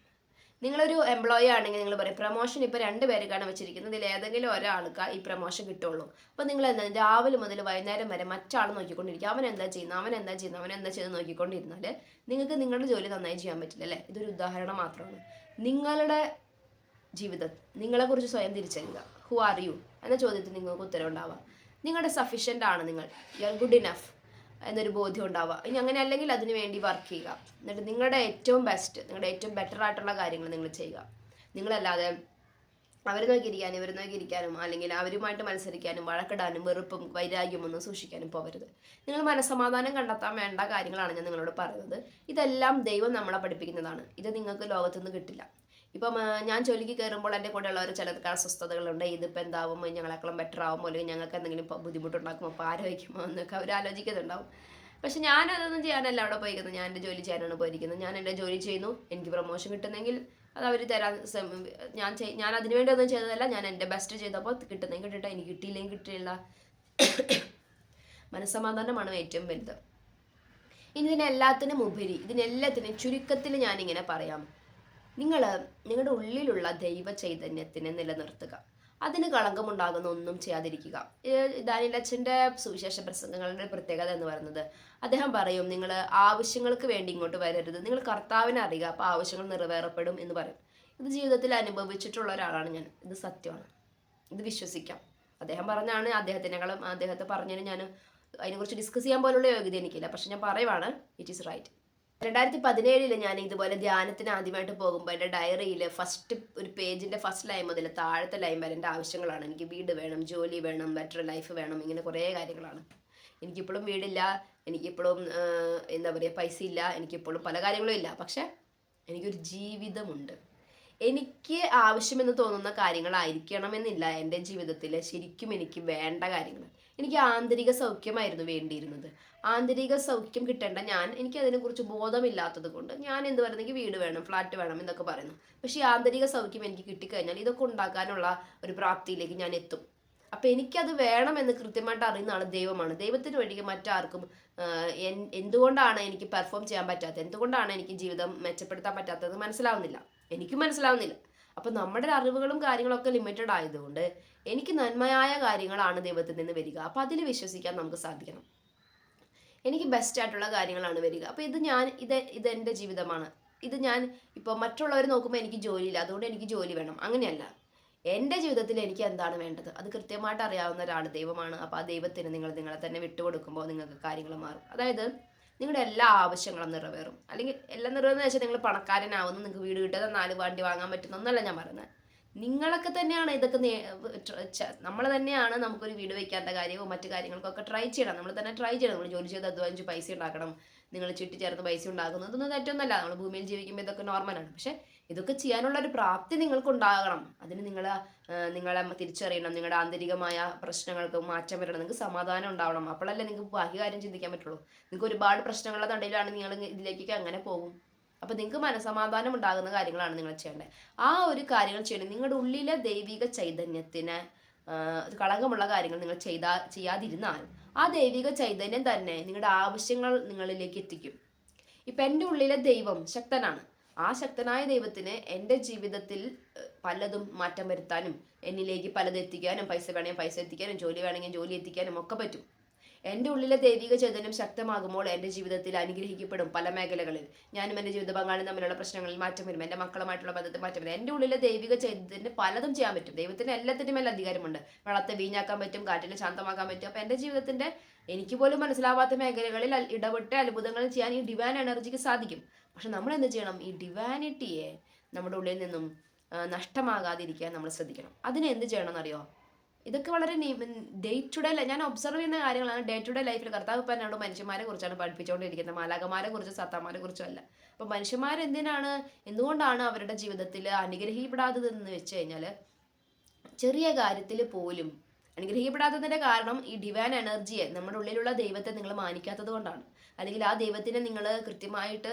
S1: നിങ്ങളൊരു എംപ്ലോയി ആണെങ്കിൽ നിങ്ങൾ പറയും പ്രൊമോഷൻ ഇപ്പോൾ രണ്ട് പേർക്കാണ് വെച്ചിരിക്കുന്നത്. ഇതിൽ ഏതെങ്കിലും ഒരാൾക്ക് ഈ പ്രൊമോഷൻ കിട്ടുള്ളൂ. അപ്പോൾ നിങ്ങൾ എന്താ രാവിലെ മുതൽ വൈകുന്നേരം വരെ മറ്റാൾ നോക്കിക്കൊണ്ടിരിക്കുക അവൻ എന്താ ചെയ്യുന്നത്? അവൻ എന്താ ചെയ്യുന്നത്? അവൻ എന്താ ചെയ്യുന്നത് നോക്കിക്കൊണ്ടിരുന്നാൽ നിങ്ങൾക്ക് നിങ്ങളുടെ ജോലി നന്നായി ചെയ്യാൻ പറ്റില്ല അല്ലേ? ഇതൊരു ഉദാഹരണം മാത്രമാണ്. നിങ്ങളുടെ ജീവിതം നിങ്ങളെക്കുറിച്ച് സ്വയം തിരിച്ചറിയുക. ഹു ആർ യു എന്ന ചോദ്യത്തിന് നിങ്ങൾക്ക് ഉത്തരവുണ്ടാവുക നിങ്ങളുടെ സഫീഷ്യന്റ് ആണ് നിങ്ങൾ. യു ആർ ഗുഡ് ഇനഫ് എന്നൊരു ബോധ്യം ഉണ്ടാവുക. ഇനി അങ്ങനെ അല്ലെങ്കിൽ അതിന് വേണ്ടി വർക്ക് ചെയ്യുക. എന്നിട്ട് നിങ്ങളുടെ ഏറ്റവും ബെസ്റ്റ് നിങ്ങളുടെ ഏറ്റവും ബെറ്റർ ആയിട്ടുള്ള കാര്യങ്ങൾ നിങ്ങൾ ചെയ്യുക. നിങ്ങളല്ലാതെ അവർ നോക്കിയിരിക്കാനും ഇവർ നോക്കിയിരിക്കാനും അല്ലെങ്കിൽ അവരുമായിട്ട് മത്സരിക്കാനും വഴക്കിടാനും വെറുപ്പും വൈരാഗ്യം ഒന്നും സൂക്ഷിക്കാനും പോകരുത്. നിങ്ങൾ മനസ്സമാധാനം കണ്ടെത്താൻ വേണ്ട കാര്യങ്ങളാണ് ഞാൻ നിങ്ങളോട് പറയുന്നത്. ഇതെല്ലാം ദൈവം നമ്മളെ പഠിപ്പിക്കുന്നതാണ്. ഇത് നിങ്ങൾക്ക് ലോകത്തുനിന്ന് കിട്ടില്ല. ഇപ്പം ഞാൻ ജോലിക്ക് കയറുമ്പോൾ എന്റെ കൂടെയുള്ളവർ ചിലർക്ക് അസ്വസ്ഥതകളുണ്ട്. ഇതിപ്പോൾ എന്താവും? ഞങ്ങളെക്കളം ബെറ്റർ ആവുമോ അല്ലെങ്കിൽ ഞങ്ങൾക്ക് എന്തെങ്കിലും ബുദ്ധിമുട്ടുണ്ടാക്കുമോ? ആരോഗ്യമോ? എന്നൊക്കെ അവർ ആലോചിക്കുന്നുണ്ടാവും. പക്ഷെ ഞാൻ അതൊന്നും ചെയ്യാനല്ല അവിടെ പോയിരിക്കുന്നത്. ഞാൻ എന്റെ ജോലി ചെയ്യാനാണ് പോയിരിക്കുന്നത്. ഞാൻ എന്റെ ജോലി ചെയ്യുന്നു. എനിക്ക് പ്രൊമോഷൻ കിട്ടുന്നെങ്കിൽ അത് അവർ തരാൻ ഞാൻ ഞാൻ അതിനു വേണ്ടി ഒന്നും ചെയ്തതല്ല. ഞാൻ എന്റെ ബെസ്റ്റ് ചെയ്തപ്പോൾ കിട്ടുന്നെങ്കിൽ കിട്ടട്ടെ. എനിക്ക് കിട്ടിയില്ലെങ്കിൽ കിട്ടിയില്ല. മനസ്സമാധാനമാണ് ഏറ്റവും വലുത്. ഇനി ഇതിനെല്ലാത്തിനും ഉപരി ഇതിനെല്ലാത്തിനും ചുരുക്കത്തിൽ ഞാനിങ്ങനെ പറയാം. നിങ്ങൾ നിങ്ങളുടെ ഉള്ളിലുള്ള ദൈവ ചൈതന്യത്തിനെ നിലനിർത്തുക. അതിന് കളങ്കമുണ്ടാകുന്ന ഒന്നും ചെയ്യാതിരിക്കുക. ദാനിയൽ അച്ഛന്റെ സുവിശേഷ പ്രസംഗങ്ങളുടെ പ്രത്യേകത എന്ന് പറയുന്നത് അദ്ദേഹം പറയും നിങ്ങൾ ആവശ്യങ്ങൾക്ക് വേണ്ടി ഇങ്ങോട്ട് വരരുത്. നിങ്ങൾ കർത്താവിനെ അറിയുക അപ്പോൾ ആവശ്യങ്ങൾ നിറവേറപ്പെടും എന്ന് പറയും. ഇത് ജീവിതത്തിൽ അനുഭവിച്ചിട്ടുള്ള ഒരാളാണ് ഞാൻ. ഇത് സത്യമാണ്. ഇത് വിശ്വസിക്കാം. അദ്ദേഹം പറഞ്ഞാണ് അദ്ദേഹത്തിനേക്കാളും അദ്ദേഹത്തെ പറഞ്ഞതിന് ഞാൻ അതിനെക്കുറിച്ച് ഡിസ്കസ് ചെയ്യാൻ പോലുള്ള യോഗ്യത എനിക്കില്ല. പക്ഷെ ഞാൻ പറയുവാണ് ഇറ്റ് ഈസ് റൈറ്റ് രണ്ടായിരത്തി പതിനേഴിൽ ഞാൻ ഇതുപോലെ ധ്യാനത്തിന് ആദ്യമായിട്ട് പോകുമ്പോൾ എന്റെ ഡയറിയിൽ ഫസ്റ്റ് ഒരു പേജിന്റെ ഫസ്റ്റ് ലൈൻ മുതൽ താഴത്തെ ലൈൻ വരെ എന്റെ ആവശ്യങ്ങളാണ്. എനിക്ക് വീട് വേണം ജോലി വേണം ബെറ്റർ ലൈഫ് വേണം ഇങ്ങനെ കുറേ കാര്യങ്ങളാണ്. എനിക്കിപ്പോഴും വീടില്ല എനിക്കിപ്പോഴും എന്താ പറയുക പൈസ ഇല്ല എനിക്കിപ്പോഴും പല കാര്യങ്ങളും ഇല്ല. പക്ഷേ എനിക്കൊരു ജീവിതമുണ്ട്. എനിക്ക് ആവശ്യമെന്ന് തോന്നുന്ന കാര്യങ്ങളായിരിക്കണമെന്നില്ല എന്റെ ജീവിതത്തിൽ ശരിക്കും എനിക്ക് വേണ്ട കാര്യങ്ങൾ എനിക്ക് ആന്തരിക സൗഖ്യമായിരുന്നു വേണ്ടിയിരുന്നത്. ആന്തരിക സൗഖ്യം കിട്ടേണ്ട ഞാൻ എനിക്ക് അതിനെക്കുറിച്ച് ബോധമില്ലാത്തത് കൊണ്ട് ഞാൻ എന്ത് പറയുന്നെങ്കിൽ വീട് വേണം ഫ്ലാറ്റ് വേണം എന്നൊക്കെ പറയുന്നു. പക്ഷേ ഈ ആന്തരിക സൗഖ്യം എനിക്ക് കിട്ടിക്കഴിഞ്ഞാൽ ഇതൊക്കെ ഉണ്ടാക്കാനുള്ള ഒരു പ്രാപ്തിയിലേക്ക് ഞാൻ എത്തും. അപ്പം എനിക്കത് വേണമെന്ന് കൃത്യമായിട്ട് അറിയുന്ന ആൾ ദൈവമാണ്. ദൈവത്തിന് വേണ്ടി മറ്റാർക്കും എന്തുകൊണ്ടാണ് എനിക്ക് പെർഫോം ചെയ്യാൻ പറ്റാത്തത്? എന്തുകൊണ്ടാണ് എനിക്ക് ജീവിതം മെച്ചപ്പെടുത്താൻ പറ്റാത്തത്? മനസ്സിലാവുന്നില്ല. എനിക്കും മനസ്സിലാവുന്നില്ല. അപ്പം നമ്മുടെ അറിവുകളും കാര്യങ്ങളൊക്കെ ലിമിറ്റഡ് ആയതുകൊണ്ട് എനിക്ക് നന്മയായ കാര്യങ്ങളാണ് ദൈവത്തിൽ നിന്ന് വരിക. അപ്പം അതിൽ വിശ്വസിക്കാൻ നമുക്ക് സാധിക്കണം. എനിക്ക് ബെസ്റ്റ് ആയിട്ടുള്ള കാര്യങ്ങളാണ് വരിക. അപ്പോൾ ഇത് ഞാൻ ഇത് ഇത് ജീവിതമാണ്. ഇത് ഞാൻ ഇപ്പോൾ മറ്റുള്ളവർ നോക്കുമ്പോൾ എനിക്ക് ജോലിയില്ല. അതുകൊണ്ട് എനിക്ക് ജോലി വേണം. അങ്ങനെയല്ല. എന്റെ ജീവിതത്തിൽ എനിക്ക് എന്താണ് വേണ്ടത്? അത് കൃത്യമായിട്ട് അറിയാവുന്ന ഒരാൾ ദൈവമാണ്. അപ്പോൾ ആ ദൈവത്തിന് നിങ്ങൾ നിങ്ങളെ തന്നെ വിട്ടുകൊടുക്കുമ്പോൾ നിങ്ങൾക്ക് കാര്യങ്ങൾ മാറും. അതായത് നിങ്ങളുടെ എല്ലാ ആവശ്യങ്ങളും നിറവേറും. അല്ലെങ്കിൽ എല്ലാം നിറവേറുന്ന വെച്ചാൽ നിങ്ങൾ പണക്കാരനാവുന്നു നിങ്ങൾക്ക് വീട് കിട്ടുക നാല് വണ്ടി വാങ്ങാൻ പറ്റുന്ന ഒന്നല്ല ഞാൻ പറയുന്നത്. നിങ്ങളൊക്കെ തന്നെയാണ് ഇതൊക്കെ നമ്മൾ തന്നെയാണ് നമുക്കൊരു വീട് വെക്കാത്ത കാര്യവും മറ്റു കാര്യങ്ങൾക്കൊക്കെ ട്രൈ ചെയ്യണം. നമ്മൾ തന്നെ ട്രൈ ചെയ്യണം. നമ്മൾ ജോലി ചെയ്ത് അധ്വാനിച്ച് പൈസ ഉണ്ടാക്കണം. നിങ്ങൾ ചുറ്റി ചേർത്ത് പൈസ ഉണ്ടാക്കുന്നു. ഇതൊന്നും തെറ്റൊന്നുമല്ല. നമ്മൾ ഭൂമിയിൽ ജീവിക്കുമ്പോൾ ഇതൊക്കെ നോർമലാണ് പക്ഷെ ഇതൊക്കെ ചെയ്യാനുള്ള ഒരു പ്രാപ്തി നിങ്ങൾക്ക് ഉണ്ടാകണം അതിന് നിങ്ങൾ നിങ്ങളെ തിരിച്ചറിയണം. നിങ്ങളുടെ ആന്തരികമായ പ്രശ്നങ്ങൾക്ക് മാറ്റം വരണം. നിങ്ങൾക്ക് സമാധാനം ഉണ്ടാവണം. അപ്പോഴല്ലേ നിങ്ങൾക്ക് ബാഹ്യ കാര്യം ചിന്തിക്കാൻ പറ്റുള്ളൂ. നിങ്ങൾക്ക് ഒരുപാട് പ്രശ്നങ്ങളുടെ തടയിലാണ് നിങ്ങൾ ഇതിലേക്കൊക്കെ അങ്ങനെ പോകും. അപ്പോൾ നിങ്ങൾക്ക് മനസമാധാനം ഉണ്ടാകുന്ന കാര്യങ്ങളാണ് നിങ്ങൾ ചെയ്യേണ്ടത്. ആ ഒരു കാര്യങ്ങൾ ചെയ്യണം. നിങ്ങളുടെ ഉള്ളിലെ ദൈവിക ചൈതന്യത്തിന് കളങ്കമുള്ള കാര്യങ്ങൾ നിങ്ങൾ ചെയ്താ ചെയ്യാതിരുന്നാൽ ആ ദൈവിക ചൈതന്യം തന്നെ നിങ്ങളുടെ ആവശ്യങ്ങൾ നിങ്ങളിലേക്ക് എത്തിക്കും. ഇപ്പം എന്റെ ഉള്ളിലെ ദൈവം ശക്തനാണ്. ആ ശക്തനായ ദൈവത്തിന് എന്റെ ജീവിതത്തിൽ പലതും മാറ്റം വരുത്താനും എന്നിലേക്ക് പലതും എത്തിക്കാനും പൈസ വേണമെങ്കിൽ പൈസ എത്തിക്കാനും ജോലി വേണമെങ്കിൽ ജോലി എത്തിക്കാനും ഒക്കെ പറ്റും. എന്റെ ഉള്ളിലെ ദൈവിക ചൈതന്യം ശക്തമാകുമ്പോൾ എന്റെ ജീവിതത്തിൽ അനുഗ്രഹിക്കപ്പെടും പല മേഖലകളിൽ. ഞാനും എന്റെ ജീവിത പങ്കാളിയും തമ്മിലുള്ള പ്രശ്നങ്ങളിൽ മാറ്റം വരും എന്റെ മക്കളുമായിട്ടുള്ള ബന്ധത്തിൽ മാറ്റം വരും. എന്റെ ഉള്ളിലെ ദൈവിക ചൈതന്യത്തിന് പലതും ചെയ്യാൻ പറ്റും. ദൈവത്തിന് എല്ലാത്തിനും മേലെ അധികാരമുണ്ട്. വെള്ളത്തെ വീഞ്ഞാക്കാൻ പറ്റും കാറ്റിനെ ശാന്തമാക്കാൻ പറ്റും. അപ്പം എന്റെ ജീവിതത്തിന്റെ എനിക്ക് പോലും മനസ്സിലാവാത്ത മേഖലകളിൽ ഇടപെട്ട് അത്ഭുതങ്ങൾ ചെയ്യാൻ ഈ ഡിവൈൻ എനർജിക്ക് സാധിക്കും. പക്ഷെ നമ്മൾ എന്ത് ചെയ്യണം? ഈ ഡിവാനിറ്റിയെ നമ്മുടെ ഉള്ളിൽ നിന്നും നഷ്ടമാകാതിരിക്കാൻ നമ്മൾ ശ്രദ്ധിക്കണം. അതിനെ എന്ത് ചെയ്യണം എന്നറിയോ ഇതൊക്കെ വളരെ ഡേ ടു ഡേ ഞാൻ ഒബ്സർവ് ചെയ്യുന്ന കാര്യങ്ങളാണ് ഡേ ടു ഡേ ലൈഫിൽ കർത്താവ് എന്നോട് മനുഷ്യന്മാരെ കുറിച്ചാണ് പഠിപ്പിച്ചുകൊണ്ടിരിക്കുന്നത്. മാലാകമാരെ കുറിച്ചും സത്താമാരെ കുറിച്ചും അല്ല. അപ്പം മനുഷ്യന്മാർ എന്തിനാണ് എന്തുകൊണ്ടാണ് അവരുടെ ജീവിതത്തിൽ അനുഗ്രഹിക്കപ്പെടാത്തതെന്ന് വെച്ച് കഴിഞ്ഞാൽ ചെറിയ കാര്യത്തിൽ പോലും അനുഗ്രഹിക്കപ്പെടാത്തതിന്റെ കാരണം ഈ ഡിവൈൻ എനർജിയെ നമ്മുടെ ഉള്ളിലുള്ള ദൈവത്തെ നിങ്ങൾ മാനിക്കാത്തത് കൊണ്ടാണ്. അല്ലെങ്കിൽ ആ ദൈവത്തിനെ നിങ്ങൾ കൃത്യമായിട്ട്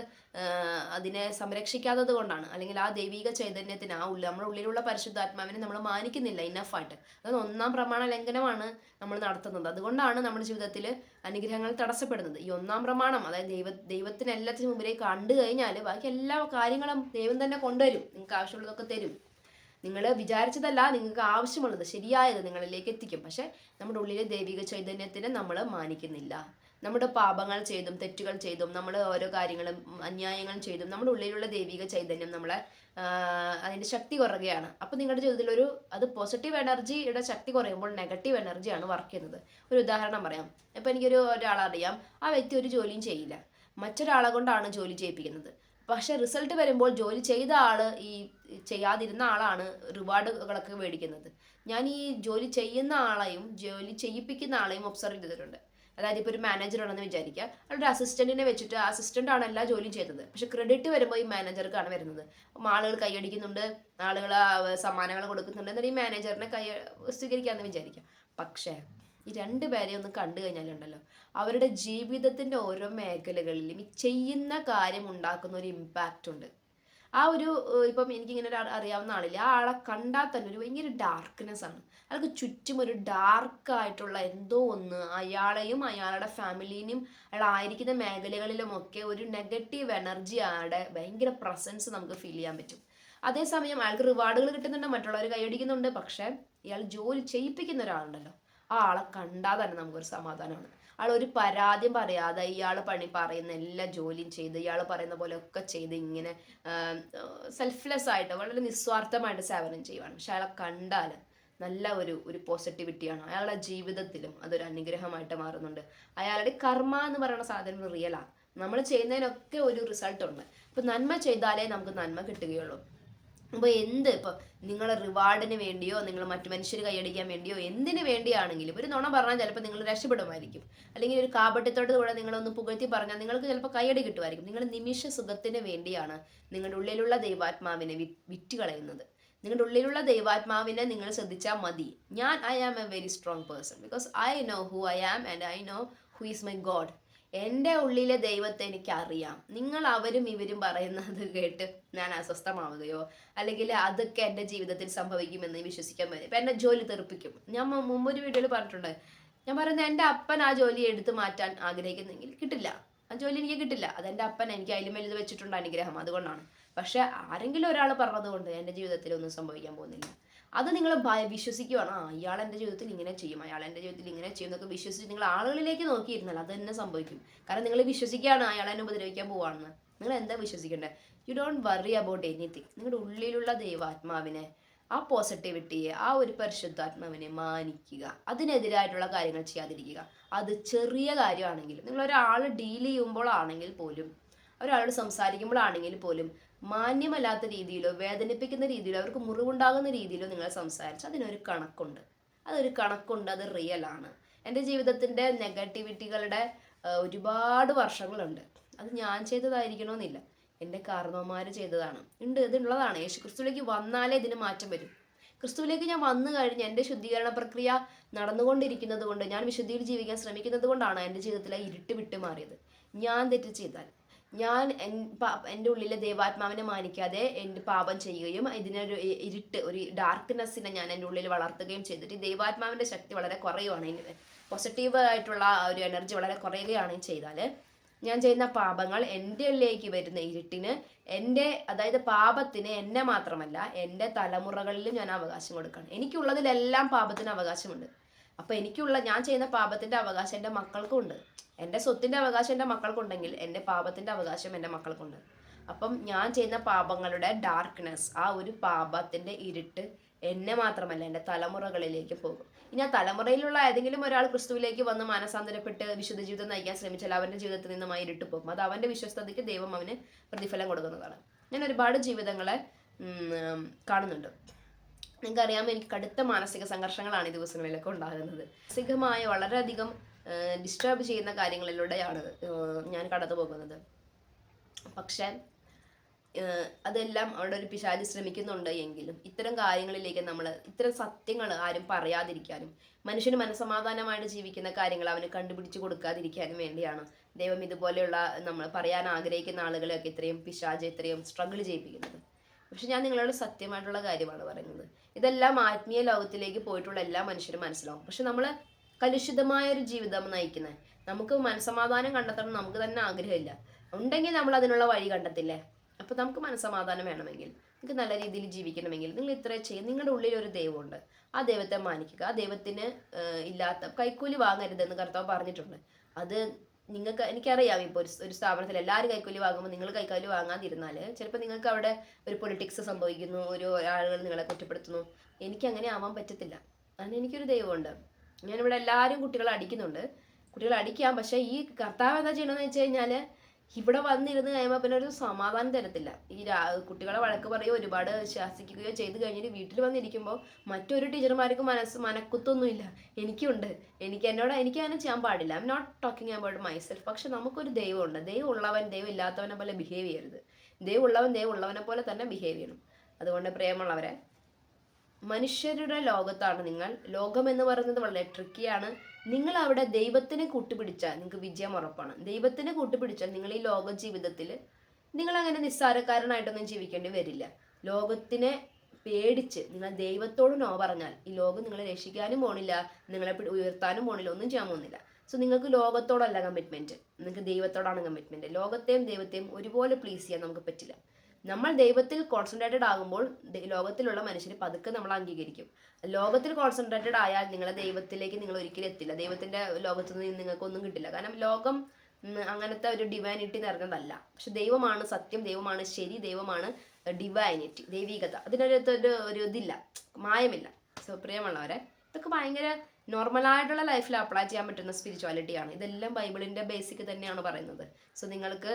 S1: അതിനെ സംരക്ഷിക്കാത്തത് കൊണ്ടാണ്. അല്ലെങ്കിൽ ആ ദൈവിക ചൈതന്യത്തിന് ആ ഉള്ളിൽ നമ്മുടെ ഉള്ളിലുള്ള പരിശുദ്ധാത്മാവിനെ നമ്മൾ മാനിക്കുന്നില്ല ഇന്നഫായിട്ട് അത് ഒന്നാം പ്രമാണ ലംഘനമാണ് നമ്മൾ നടത്തുന്നത്. അതുകൊണ്ടാണ് നമ്മുടെ ജീവിതത്തിൽ അനുഗ്രഹങ്ങൾ തടസ്സപ്പെടുന്നത്. ഈ ഒന്നാം പ്രമാണം അതായത് ദൈവ ദൈവത്തിന് എല്ലാത്തിനും മുമ്പിലേക്ക് കണ്ടു കഴിഞ്ഞാൽ ബാക്കി എല്ലാ കാര്യങ്ങളും ദൈവം തന്നെ കൊണ്ടുവരും. നിങ്ങൾക്ക് ആവശ്യമുള്ളതൊക്കെ തരും. നിങ്ങൾ വിചാരിച്ചതല്ല നിങ്ങൾക്ക് ആവശ്യമുള്ളത് ശരിയായത് നിങ്ങളിലേക്ക് എത്തിക്കും. പക്ഷെ നമ്മുടെ ഉള്ളിലെ ദൈവിക ചൈതന്യത്തിനെ നമ്മൾ മാനിക്കുന്നില്ല. നമ്മുടെ പാപങ്ങൾ ചെയ്തും തെറ്റുകൾ ചെയ്തും നമ്മൾ ഓരോ കാര്യങ്ങളും അന്യായങ്ങളും ചെയ്തും നമ്മുടെ ഉള്ളിലുള്ള ദൈവിക ചൈതന്യം നമ്മളെ അതിന്റെ ശക്തി കുറയുകയാണ്. അപ്പോൾ നിങ്ങളുടെ ജീവിതത്തിൽ ഒരു അത് പോസിറ്റീവ് എനർജിയുടെ ശക്തി കുറയുമ്പോൾ നെഗറ്റീവ് എനർജിയാണ് വർക്ക് ചെയ്യുന്നത്. ഒരു ഉദാഹരണം പറയാം. ഇപ്പം എനിക്കൊരു ഒരാളറിയാം ആ വ്യക്തി ഒരു ജോലിയും ചെയ്യില്ല. മറ്റൊരാളെ കൊണ്ടാണ് ജോലി ചെയ്യിപ്പിക്കുന്നത്. പക്ഷെ റിസൾട്ട് വരുമ്പോൾ ജോലി ചെയ്ത ആൾ ഈ ചെയ്യാതിരുന്ന ആളാണ് റിവാർഡുകളൊക്കെ മേടിക്കുന്നത്. ഞാൻ ഈ ജോലി ചെയ്യുന്ന ആളെയും ജോലി ചെയ്യിപ്പിക്കുന്ന ആളെയും ഒബ്സർവ് ചെയ്തിട്ടുണ്ട്. അതായത് ഇപ്പോൾ ഒരു മാനേജർ ഉണ്ടെന്ന് വിചാരിക്കുക. അവിടെ അസിസ്റ്റന്റിനെ വെച്ചിട്ട് അസിസ്റ്റന്റ് ആണ് എല്ലാ ജോലിയും ചെയ്തത്. പക്ഷെ ക്രെഡിറ്റ് വരുമ്പോൾ ഈ മാനേജർക്കാണ് വരുന്നത്. അപ്പം ആളുകൾ കൈയടിക്കുന്നുണ്ട് ആളുകൾ സമ്മാനങ്ങൾ കൊടുക്കുന്നുണ്ട് എന്നിട്ട് ഈ മാനേജറിനെ കൈ സ്വീകരിക്കാമെന്ന് വിചാരിക്കാം പക്ഷേ ഈ രണ്ട് പേരെ ഒന്ന് കണ്ടു കഴിഞ്ഞാലുണ്ടല്ലോ. അവരുടെ ജീവിതത്തിന്റെ ഓരോ മേഖലകളിലും ഈ ചെയ്യുന്ന കാര്യം ഉണ്ടാക്കുന്ന ഒരു ഇമ്പാക്റ്റ് ഉണ്ട്. ആ ഒരു ഇപ്പം എനിക്കിങ്ങനെ ഒരു അറിയാവുന്ന ആളില്ല? ആ ആളെ കണ്ടാൽ തന്നെ ഒരു ഭയങ്കര ഡാർക്ക്നെസ് ആണ്. അയാൾക്ക് ചുറ്റും ഒരു ഡാർക്കായിട്ടുള്ള എന്തോ ഒന്ന് അയാളെയും അയാളുടെ ഫാമിലിനെയും അയാൾ ആയിരിക്കുന്ന മേഖലകളിലുമൊക്കെ ഒരു നെഗറ്റീവ് എനർജി അയാളുടെ ഭയങ്കര പ്രസൻസ് നമുക്ക് ഫീൽ ചെയ്യാൻ പറ്റും. അതേസമയം അയാൾക്ക് റിവാർഡുകൾ കിട്ടുന്നുണ്ട് മറ്റുള്ളവർ കൈയടിക്കുന്നുണ്ട്. പക്ഷേ ഇയാൾ ജോലി ചെയ്യിപ്പിക്കുന്ന ഒരാളുണ്ടല്ലോ. ആ ആളെ കണ്ടാൽ തന്നെ നമുക്കൊരു സമാധാനമാണ്. ആൾ ഒരു പരാതിയും പറയാതെ ഇയാൾ പണി പറയുന്ന എല്ലാ ജോലിയും ചെയ്ത് ഇയാൾ പറയുന്ന പോലെ ഒക്കെ ചെയ്ത് ഇങ്ങനെ സെൽഫ്ലെസ് ആയിട്ട് വളരെ നിസ്വാർത്ഥമായിട്ട് സേവനം ചെയ്യുവാണ്. പക്ഷെ അയാളെ കണ്ടാൽ നല്ല ഒരു ഒരു പോസിറ്റിവിറ്റിയാണ് അയാളുടെ ജീവിതത്തിലും അതൊരു അനുഗ്രഹമായിട്ട് മാറുന്നുണ്ട്. അയാളുടെ കർമ്മ എന്ന് പറയുന്ന സാധനം റിയലാണ് നമ്മൾ ചെയ്യുന്നതിനൊക്കെ ഒരു റിസൾട്ട് ഉണ്ട്. അപ്പം നന്മ ചെയ്താലേ നമുക്ക് നന്മ കിട്ടുകയുള്ളൂ. അപ്പോൾ എന്ത് ഇപ്പോൾ നിങ്ങൾ റിവാർഡിന് വേണ്ടിയോ നിങ്ങൾ മറ്റു മനുഷ്യർ കൈയടിക്കാൻ വേണ്ടിയോ എന്തിനു വേണ്ടിയാണെങ്കിലും ഒരു നുണ പറഞ്ഞാൽ ചിലപ്പോൾ നിങ്ങൾ രക്ഷപ്പെടുമായിരിക്കും. അല്ലെങ്കിൽ ഒരു കാപട്യത്തോട് കൂടെ നിങ്ങളൊന്ന് പുകഴ്ത്തി പറഞ്ഞാൽ നിങ്ങൾക്ക് ചിലപ്പോൾ കൈയടി കിട്ടുമായിരിക്കും. നിങ്ങൾ നിമിഷ സുഖത്തിന് വേണ്ടിയാണ് നിങ്ങളുടെ ഉള്ളിലുള്ള ദൈവാത്മാവിനെ വിറ്റ് കളയുന്നത് നിങ്ങളുടെ ഉള്ളിലുള്ള ദൈവാത്മാവിനെ നിങ്ങൾ ശ്രദ്ധിച്ചാൽ മതി. ഞാൻ I am a very strong person because I know who I am and I know who is my God എന്റെ ഉള്ളിലെ ദൈവത്തെ എനിക്ക് അറിയാം നിങ്ങൾ അവരും ഇവരും പറയുന്നത് കേട്ട് ഞാൻ അസ്വസ്ഥമാവുകയോ അല്ലെങ്കിൽ അതൊക്കെ എന്റെ ജീവിതത്തിൽ സംഭവിക്കുമെന്ന് വിശ്വസിക്കാൻ പറ്റും ഇപ്പം എന്റെ ജോലി തെറിപ്പിക്കും. ഞാൻ മുമ്പൊരു വീഡിയോയിൽ പറഞ്ഞിട്ടുണ്ട്. ഞാൻ പറയുന്നത് എന്റെ അപ്പൻ ആ ജോലി എടുത്തു മാറ്റാൻ ആഗ്രഹിക്കുന്നെങ്കിൽ കിട്ടില്ല. ആ ജോലി എനിക്ക് കിട്ടില്ല. അതെന്റെ അപ്പൻ എനിക്ക് അതിലും വലുത് വെച്ചിട്ടുണ്ട് അനുഗ്രഹം. അതുകൊണ്ടാണ്. പക്ഷെ ആരെങ്കിലും ഒരാൾ പറഞ്ഞതുകൊണ്ട് എന്റെ ജീവിതത്തിൽ ഒന്നും സംഭവിക്കാൻ പോകുന്നില്ല. അത് നിങ്ങൾ വിശ്വസിക്കുകയാണ് ആ ഇയാൾ എന്റെ ജീവിതത്തിൽ ഇങ്ങനെ ചെയ്യും അയാൾ എന്റെ ജീവിതത്തിൽ ഇങ്ങനെ ചെയ്യും എന്നൊക്കെ വിശ്വസിച്ച് നിങ്ങൾ ആളുകളിലേക്ക് നോക്കിയിരുന്നാൽ അത് തന്നെ സംഭവിക്കും. കാരണം നിങ്ങൾ വിശ്വസിക്കുകയാണ് അയാൾ എന്നെ ഉപദ്രവിക്കാൻ പോവാണെന്ന്. നിങ്ങൾ എന്താ വിശ്വസിക്കേണ്ടത്? You don't worry about anything നിങ്ങളുടെ ഉള്ളിലുള്ള ദൈവാത്മാവിനെ ആ പോസിറ്റിവിറ്റിയെ ആ ഒരു പരിശുദ്ധാത്മാവിനെ മാനിക്കുക. അതിനെതിരായിട്ടുള്ള കാര്യങ്ങൾ ചെയ്യാതിരിക്കുക. അത് ചെറിയ കാര്യമാണെങ്കിലും നിങ്ങൾ ഒരാൾ ഡീൽ ചെയ്യുമ്പോഴാണെങ്കിൽ പോലും ഒരാളോട് സംസാരിക്കുമ്പോഴാണെങ്കിൽ പോലും മാന്യമല്ലാത്ത രീതിയിലോ വേദനിപ്പിക്കുന്ന രീതിയിലോ അവർക്ക് മുറിവുണ്ടാകുന്ന രീതിയിലോ നിങ്ങൾ സംസാരിച്ച് അതിനൊരു കണക്കുണ്ട്. അതൊരു കണക്കുണ്ട് അത് റിയൽ ആണ്. എന്റെ ജീവിതത്തിന്റെ നെഗറ്റിവിറ്റികളുടെ ഒരുപാട് വർഷങ്ങളുണ്ട്. അത് ഞാൻ ചെയ്തതായിരിക്കണമെന്നില്ല എന്റെ കാരണവന്മാർ ചെയ്തതാണ്. ഉണ്ട് ഇതിനുള്ളതാണ്. യേശു ക്രിസ്തുവിലേക്ക് വന്നാലേ ഇതിന് മാറ്റം വരും. ക്രിസ്തുവിലേക്ക് ഞാൻ വന്നു കഴിഞ്ഞ് എന്റെ ശുദ്ധീകരണ പ്രക്രിയ നടന്നുകൊണ്ടിരിക്കുന്നത് കൊണ്ട് ഞാൻ വിശുദ്ധിയിൽ ജീവിക്കാൻ ശ്രമിക്കുന്നത് കൊണ്ടാണ് എന്റെ ജീവിതത്തിലെ ഇരുട്ട് വിട്ട് മാറിയത് ഞാൻ തെറ്റ് ചെയ്താൽ ഞാൻ എൻ- എന്റെ ഉള്ളിലെ ദേവാത്മാവിനെ മാനിക്കാതെ എന്റെ പാപം ചെയ്യുകയും ഇതിനൊരു ഇരുട്ട് ഒരു ഡാർക്ക്നെസ്സിനെ ഞാൻ എന്റെ ഉള്ളിൽ വളർത്തുകയും ചെയ്തിട്ട് ദൈവാത്മാവിന്റെ ശക്തി വളരെ കുറയുവാണ്. പോസിറ്റീവ് ആയിട്ടുള്ള ഒരു എനർജി വളരെ കുറയുകയാണ് ചെയ്താൽ ഞാൻ ചെയ്യുന്ന പാപങ്ങൾ എന്റെ ഉള്ളിലേക്ക് വരുന്ന ഇരുട്ടിന് എന്റെ അതായത് പാപത്തിന് എന്നെ മാത്രമല്ല എന്റെ തലമുറകളിലും ഞാൻ അവകാശം കൊടുക്കണം. എനിക്കുള്ളതിലെല്ലാം പാപത്തിന് അവകാശമുണ്ട്. അപ്പോൾ എനിക്കുള്ള ഞാൻ ചെയ്യുന്ന പാപത്തിന്റെ അവകാശം എന്റെ മക്കൾക്കും ഉണ്ട്. എന്റെ സ്വത്തിന്റെ അവകാശം എന്റെ മക്കൾക്കുണ്ടെങ്കിൽ എന്റെ പാപത്തിന്റെ അവകാശം എന്റെ മക്കൾക്കുണ്ട്. അപ്പം ഞാൻ ചെയ്യുന്ന പാപങ്ങളുടെ ഡാർക്ക്നെസ് ആ ഒരു പാപത്തിന്റെ ഇരുട്ട് എന്നെ മാത്രമല്ല എന്റെ തലമുറകളിലേക്ക് പോകും. ഇനി ആ തലമുറയിലുള്ള ഏതെങ്കിലും ഒരാൾ ക്രിസ്തുവിലേക്ക് വന്ന് മാനസാന്തരപ്പെട്ട് വിശുദ്ധ ജീവിതം നയിക്കാൻ ശ്രമിച്ചാൽ അവന്റെ ജീവിതത്തിൽ നിന്നും ആ ഇരുട്ട് പോകും. അത് അവന്റെ വിശ്വസ്തതയ്ക്ക് ദൈവം അവന് പ്രതിഫലം കൊടുക്കുന്നതാണ്. ഞാൻ ഒരുപാട് ജീവിതങ്ങളെ കാണുന്നുണ്ട്. നിങ്ങൾക്കറിയാമോ എനിക്ക് കടുത്ത മാനസിക സംഘർഷങ്ങളാണ് ഈ ദിവസങ്ങളിലൊക്കെ ഉണ്ടാകുന്നത്. മാനസികമായ വളരെയധികം ഡിസ്റ്റർബ് ചെയ്യുന്ന കാര്യങ്ങളിലൂടെയാണ് ഞാൻ കടന്നു പോകുന്നത്. പക്ഷേ അതെല്ലാം അവിടെ ഒരു പിശാചി ശ്രമിക്കുന്നുണ്ട് എങ്കിലും ഇത്തരം കാര്യങ്ങളിലേക്ക് നമ്മൾ ഇത്തരം സത്യങ്ങൾ ആരും പറയാതിരിക്കാനും മനുഷ്യന് മനസമാധാനമായിട്ട് ജീവിക്കുന്ന കാര്യങ്ങൾ അവന് കണ്ടുപിടിച്ച് കൊടുക്കാതിരിക്കാനും വേണ്ടിയാണ്. ദൈവം ഇതുപോലെയുള്ള നമ്മൾ പറയാൻ ആഗ്രഹിക്കുന്ന ആളുകളെയൊക്കെ ഇത്രയും പിശാജ് ഇത്രയും സ്ട്രഗിൾ ചെയ്യിപ്പിക്കുന്നത്. പക്ഷെ ഞാൻ നിങ്ങളോട് സത്യമായിട്ടുള്ള കാര്യമാണ് പറയുന്നത്. ഇതെല്ലാം ആത്മീയ ലോകത്തിലേക്ക് പോയിട്ടുള്ള എല്ലാ മനുഷ്യരും മനസ്സിലാവും. പക്ഷെ നമ്മൾ കലുഷിതമായ ഒരു ജീവിതം നയിക്കുന്നത് നമുക്ക് മനസ്സമാധാനം കണ്ടെത്തണം നമുക്ക് തന്നെ ആഗ്രഹമില്ല. ഉണ്ടെങ്കിൽ നമ്മൾ അതിനുള്ള വഴി കണ്ടെത്തില്ലേ? അപ്പോൾ നമുക്ക് മനസ്സമാധാനം വേണമെങ്കിൽ നിങ്ങൾക്ക് നല്ല രീതിയിൽ ജീവിക്കണമെങ്കിൽ നിങ്ങൾ ഇത്ര ചെയ്യും. നിങ്ങളുടെ ഉള്ളിൽ ഒരു ദൈവമുണ്ട്. ആ ദൈവത്തെ മാനിക്കുക. ആ ദൈവത്തിന് ഇല്ലാത്ത കൈക്കൂലി വാങ്ങരുതെന്ന് കർത്താവ് പറഞ്ഞിട്ടുണ്ട്. അത് നിങ്ങൾക്ക് എനിക്കറിയാം ഇപ്പോൾ ഒരു ഒരു സ്ഥാപനത്തിൽ എല്ലാവരും കൈക്കൂലി വാങ്ങുമ്പോൾ നിങ്ങൾ കൈക്കൂലി വാങ്ങാതിരുന്നാൽ ചിലപ്പോൾ നിങ്ങൾക്ക് അവിടെ ഒരു പൊളിറ്റിക്സ് സംഭവിക്കുന്നു ഒരു ആളുകൾ നിങ്ങളെ കുറ്റപ്പെടുത്തുന്നു. എനിക്ക് അങ്ങനെ ആവാൻ പറ്റത്തില്ല. അതിന് എനിക്കൊരു ദൈവമുണ്ട്. ഞാനിവിടെ എല്ലാവരും കുട്ടികളെ അടിക്കുന്നുണ്ട്. കുട്ടികളെ അടിക്കാം. പക്ഷേ ഈ കർത്താവ് എന്താ ചെയ്യണമെന്ന് വെച്ച് കഴിഞ്ഞാൽ ഇവിടെ വന്നിരുന്ന് കഴിയുമ്പോൾ പിന്നെ ഒരു സമാധാനം തരത്തില്ല. ഈ കുട്ടികളെ വഴക്ക് പറയുകയോ ഒരുപാട് ശാസിക്കുകയോ ചെയ്ത് കഴിഞ്ഞിട്ട് വീട്ടിൽ വന്നിരിക്കുമ്പോൾ മറ്റൊരു ടീച്ചർമാർക്ക് മനസ്സ് മനക്കുത്തൊന്നുമില്ല. എനിക്കുണ്ട്. എനിക്ക് എന്നോട് എനിക്ക് അങ്ങനെ ചെയ്യാൻ പാടില്ല. I am not talking about myself പക്ഷെ നമുക്കൊരു ദൈവമുണ്ട്. ദൈവം ഉള്ളവൻ ദൈവം ഇല്ലാത്തവനെ പോലെ ബിഹേവ് ചെയ്യരുത്. ദൈവം ഉള്ളവൻ ദൈവം ഉള്ളവനെ പോലെ തന്നെ ബിഹേവ് ചെയ്യണം. അതുകൊണ്ട് പ്രിയമുള്ളവരെ മനുഷ്യരുടെ ലോകത്താണ് നിങ്ങൾ. ലോകം എന്ന് പറയുന്നത് വളരെ ട്രിക്കിയാണ് നിങ്ങൾ അവിടെ ദൈവത്തിനെ കൂട്ടുപിടിച്ചാൽ നിങ്ങൾക്ക് വിജയം ഉറപ്പാണ്. ദൈവത്തിനെ കൂട്ടുപിടിച്ചാൽ നിങ്ങൾ ഈ ലോക ജീവിതത്തിൽ നിങ്ങൾ അങ്ങനെ നിസ്സാരക്കാരനായിട്ടൊന്നും ജീവിക്കേണ്ടി വരില്ല. ലോകത്തിനെ പേടിച്ച് നിങ്ങൾ ദൈവത്തോട് നോ പറഞ്ഞാൽ ഈ ലോകം നിങ്ങളെ രക്ഷിക്കാനും പോണില്ല നിങ്ങളെ ഉയർത്താനും പോണില്ല ഒന്നും ചെയ്യാൻ പോകുന്നില്ല. സോ നിങ്ങൾക്ക് ലോകത്തോടല്ല കമ്മിറ്റ്മെന്റ് നിങ്ങൾക്ക് ദൈവത്തോടാണ് കമ്മിറ്റ്മെന്റ് ലോകത്തെയും ദൈവത്തെയും ഒരുപോലെ പ്ലീസ് ചെയ്യാൻ നമുക്ക് പറ്റില്ല. നമ്മൾ ദൈവത്തിൽ കോൺസെൻട്രേറ്റഡ് ആകുമ്പോൾ ലോകത്തിലുള്ള മനുഷ്യരെ പതുക്കെ നമ്മൾ അംഗീകരിക്കും. ലോകത്തിൽ കോൺസെൻട്രേറ്റഡ് ആയാൽ നിങ്ങളെ ദൈവത്തിലേക്ക് നിങ്ങൾ ഒരിക്കലും എത്തില്ല. ദൈവത്തിന്റെ ലോകത്ത് നിന്ന് നിങ്ങൾക്കൊന്നും കിട്ടില്ല. കാരണം ലോകം അങ്ങനത്തെ ഒരു ഡിവൈനിറ്റി നിറഞ്ഞതല്ല പക്ഷെ ദൈവമാണ് സത്യം ദൈവമാണ് ശരി ദൈവമാണ് ഡിവൈനിറ്റി ദൈവികത. അതിനൊരു ഒരു ഇതില്ല. മായമില്ല. സോ പ്രിയമുള്ളവരെ ഇതൊക്കെ ഭയങ്കര നോർമലായിട്ടുള്ള ലൈഫിൽ അപ്ലൈ ചെയ്യാൻ പറ്റുന്ന സ്പിരിച്വാലിറ്റിയാണ് ഇതെല്ലാം ബൈബിളിന്റെ ബേസിക് തന്നെയാണ് പറയുന്നത്. സോ നിങ്ങൾക്ക്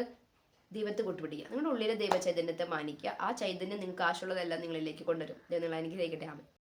S1: ദൈവത്തെ കൂട്ടുപിടിക്കുക. നിങ്ങളുടെ ഉള്ളിലെ ദൈവചൈതന്യത്തെ മാനിക്കുക. ആ ചൈതന്യം നിങ്ങൾക്ക് ആവശ്യമുള്ളതെല്ലാം നിങ്ങളിലേക്ക് കൊണ്ടുവരും. ദൈവം നിങ്ങൾ അനുഗ്രഹിക്കട്ടെ. ആമേ